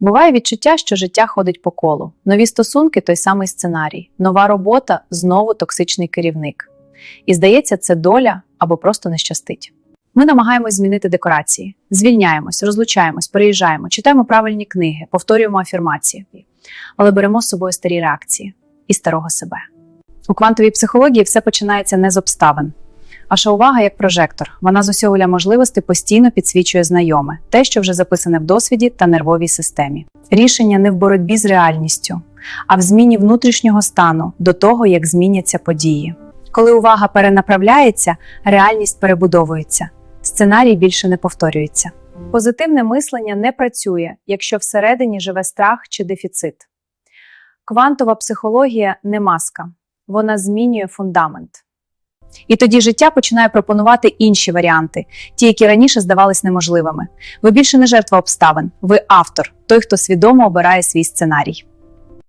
Буває відчуття, що життя ходить по колу. Нові стосунки той самий сценарій, нова робота знову токсичний керівник. І здається, це доля або просто не щастить. Ми намагаємось змінити декорації, звільняємось, розлучаємось, переїжджаємо, читаємо правильні книги, повторюємо афірмації, але беремо з собою старі реакції і старого себе. У квантовій психології все починається не з обставин. Ваша увага як прожектор. Вона з усього можливостей постійно підсвічує знайоме, те, що вже записане в досвіді та нервовій системі. Рішення не в боротьбі з реальністю, а в зміні внутрішнього стану до того, як зміняться події. Коли увага перенаправляється, реальність перебудовується, сценарій більше не повторюється. Позитивне мислення не працює, якщо всередині живе страх чи дефіцит. Квантова психологія не маска, вона змінює фундамент. І тоді життя починає пропонувати інші варіанти, ті, які раніше здавались неможливими. Ви більше не жертва обставин, ви автор, той, хто свідомо обирає свій сценарій.